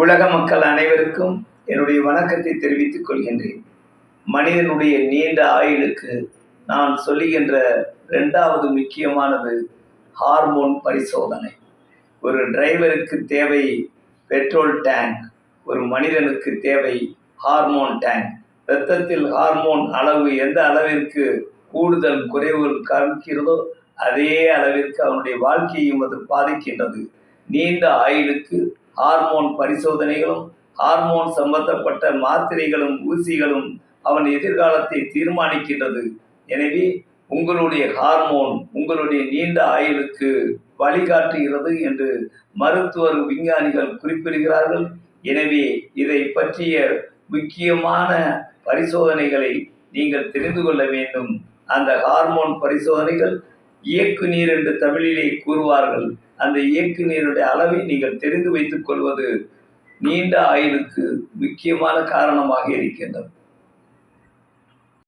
உலக மக்கள் அனைவருக்கும் என்னுடைய வணக்கத்தை தெரிவித்துக் கொள்கின்றேன். மனிதனுடைய நீண்ட ஆயுளுக்கு நான் சொல்லுகின்ற ரெண்டாவது முக்கியமானது ஹார்மோன் பரிசோதனை. ஒரு டிரைவருக்கு தேவை பெட்ரோல் டேங்க் ஒரு மனிதனுக்கு தேவை ஹார்மோன் டேங்க். இரத்தத்தில் ஹார்மோன் அளவு எந்த அளவிற்கு கூடுதல் குறைவுகள் காண்கிறதோ அதே அளவிற்கு அவனுடைய வாழ்க்கையும் அது பாதிக்கின்றது. நீண்ட ஆயுளுக்கு ஹார்மோன் பரிசோதனைகளும் ஹார்மோன் சம்பந்தப்பட்ட மாத்திரைகளும் ஊசிகளும் அவன் எதிர்காலத்தை தீர்மானிக்கின்றது. எனவே உங்களுடைய ஹார்மோன் உங்களுடைய நீண்ட ஆயுளுக்கு வழிகாட்டுகிறது என்று மருத்துவர் விஞ்ஞானிகள் குறிப்பிடுகிறார்கள். எனவே இதை பற்றிய முக்கியமான பரிசோதனைகளை நீங்கள் தெரிந்து கொள்ள வேண்டும். அந்த ஹார்மோன் பரிசோதனைகள் இயக்கு நீர் என்று தமிழிலே கூறுவார்கள். அந்த இயக்கு நீருடைய அளவை நீங்கள் தெரிந்து வைத்துக் கொள்வது நீண்ட ஆயுளுக்கு முக்கியமான காரணமாக இருக்கின்றது.